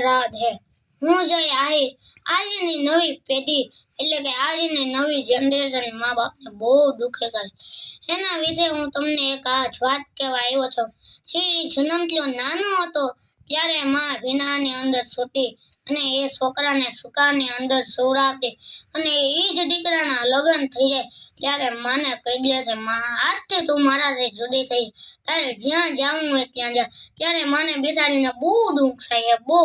રાધે, હું જય આહિર. આજની નવી પેઢી, એટલે કે આજની નવી જનરેશન મા બાપને બહુ દુઃખે કરે. એના વિશે હું તમને એક આ જ વાત કહેવા આવ્યો છું. જે જન્મથી નાનો હતો ત્યારે માં ભીનાની અંદર સૂતી અને એ છોકરાને સુકાની અંદર સુવડાવતી અને એ જ દીકરાના લગ્ન થઈ જાય ત્યારે માને કહી દે છે, માં, આજથી તું મારાથી જુદી થઈ તારે જ્યાં જાવું હોય ત્યાં જા. ત્યારે માને બિચારીને બહુ દુઃખ થાય બહુ.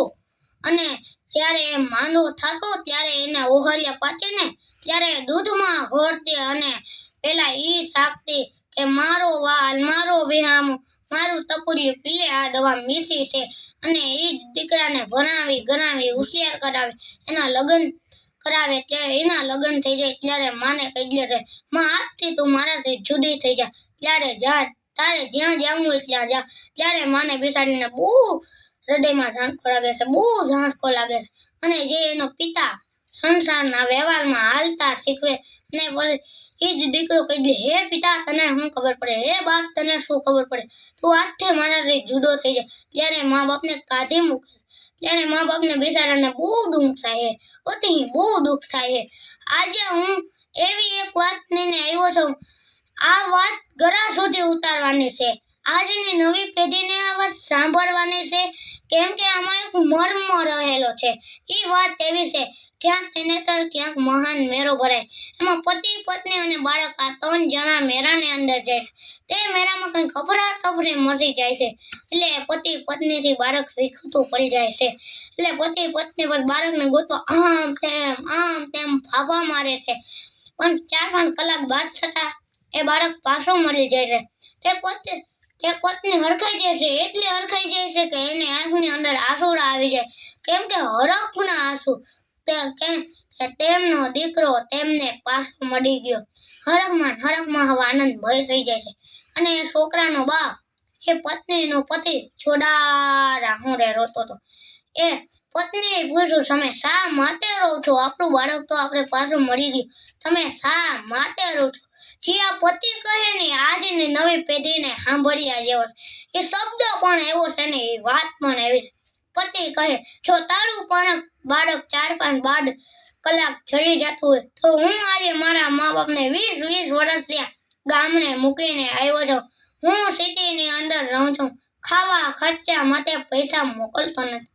અને જ્યારે એ માંદો થતો ત્યારે એને ઓહલ્યા પાતી ને ત્યારે દૂધમાં ઘોરતી અને પેલા ઈ શાકતી કે, મારો વાલ, મારો વિહામો મારું તપુરિયું પીલે, આ દવા મીઠી છે અને એ જ દીકરાને ભણાવી, ગણાવી, હોશિયાર કરાવી. એના લગ્ન કરાવે ત્યારે એના લગ્ન થઈ જાય ત્યારે માને કહી દે છે માં, આજથી તું મારાથી જુદી થઈ જા. ત્યારે જા, તારે જ્યાં જવું હોય ત્યાં જા. ત્યારે માને બિસાડીને બહુ હૃદયમાં ઝાંખો લાગે છે, બહુ ઝાંખો લાગે છે. અને જે એનો પિતા સંસારના વ્યવહારમાં હાલતા શીખવે અને પછી એ જ દીકરો કહી દે, હે પિતા, તને શું ખબર પડે? હે બાપ, તને શું ખબર પડે? તું આજથી મારાથી જુદો થઈ જાય ત્યારે મા બાપને કાઢી મૂકે ત્યારે મા બાપને બિચારાને બહુ દુઃખ થાય અતિ બહુ દુઃખ થાય આજે હું એવી એક વાત લઈને આવ્યો છું. આ વાત ગરા સુધી ઉતારવાની છે. આજની નવી પેઢીને આ વાત સાંભળવાની છે. કેમ કે આમાં એક મર્મ રહેલો છે. એ વાત એવી છે, ક્યાંક તેને તર, ક્યાંક મહાન મેરો ભરાય એમાં પતિ, પત્ની અને બાળક આ ત્રણ જણા મેરાની અંદર જાય છે. તે મેરામાં કંઈ ખબરા ખબરી મસી જાય છે. એટલે પતિ, પત્નીથી બાળક વિખતું પડી જાય છે. એટલે પતિ, પત્ની પર બાળકને ગોતો આમ તેમ આમ તેમ ફાફા મારે છે. પણ ચાર પાંચ કલાક બાદ છતાં એ બાળક પાછો મળી જાય છે. તે પોતે તે પત્ની હરખાઈ જાય છે એટલી હરખાઈ જાય કે એને આંખની અંદર આંસુડા આવી જાય. કેમ કે હરખના આંસુ કે તેમનો દીકરો તેમને પાછો મળી ગયો. હરખમાં હરખમાં હવે આનંદ ભય થઈ જાય છે અને એ છોકરાનો બાપ, એ પત્નીનો પતિ છોડારા હું રે રોતો હતો એ પત્નીએ પૂછ્યું, તમે શા માટે રહો છો? આપણું બાળક તો આપણે પાછું મળી ગયું. તમે શા માટે રહો છો? જે આ પતિ કહે ને, આજની નવી પેઢીને સાંભળ્યા જેવો એ શબ્દ પણ એવો છે ને, એ વાત પણ એવી છે. પતિ કહે, જો તારું પણ બાળક ચાર પાંચ બાદ કલાક જડી જતું હોય, તો હું આજે મારા મા બાપને વીસ વીસ વર્ષ ત્યાં ગામને મૂકીને આવ્યો છું. હું સિટીની અંદર રહું છું. ખાવા ખર્ચા માટે પૈસા મોકલતો નથી.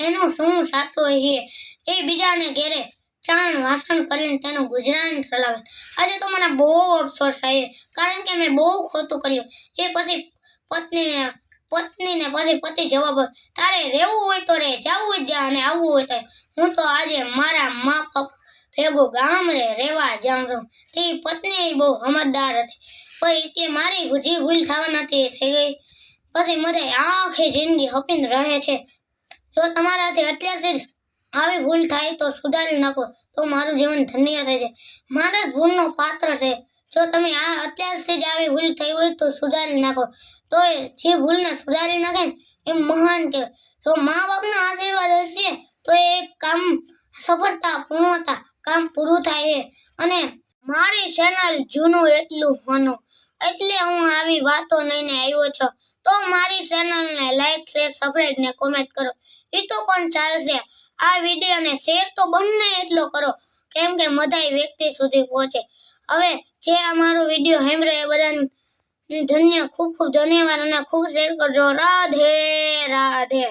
એનું શું સાચું છે એ બીજાને ઘેરે ચાણ વાસણ કરીને તેનું ગુજરાન ચલાવે. આજે તો મને બહુ અફસોસ થાય કારણ કે મેં બહુ ખોટું કર્યું. એ પછી પત્નીને પત્નીને પછી પતિ જવાબ તારે રહેવું હોય તો રે જવું હોય જા અને આવવું હોય તો હું તો આજે મારા મા બાપ ભેગો ગામડે રહેવા જાઉં છું. તે પત્ની બહુ સમજદાર હતી. પછી તે મારી જે ભૂલ થવાની હતી થઈ ગઈ. પછી મને આખી જિંદગી હપીને રહે છે. જો તમારાથી અત્યારથી આવી ભૂલ થાય તો સુધારી નાખો. તો મારું જીવન ધન્ય થઈ જાય મારા ભૂલનો પાત્ર છે. જો તમે આ અત્યારથી જ આવી ભૂલ થઈ હોય તો સુધારી નાખો. તો એ જે ભૂલને સુધારી નાખે એ મહાન કે જો મા બાપના આશીર્વાદ હશે, તો એ કામ સફળતા પૂર્ણતા કામ પૂરું થાય છે. અને મારી ચેનલ જૂનું એટલું હોનું એટલે હું આવી વાતો લઈને આવ્યો છું. તો મારી ચેનલને લાઈક શેર સબસ્ક્રાઇબ ને કોમેન્ટ કરો. એ તો પણ ચાલશે. આ વિડીયોને શેર તો બંને એટલો કરો. કેમ કે બધાય વ્યક્તિ સુધી પહોંચે. હવે જે અમારો વીડિયો સાંભળ્યો એ બધાને ધન્ય, ખૂબ ખૂબ ધન્યવાદ અને ખૂબ શેર કરજો. રાધે રાધે.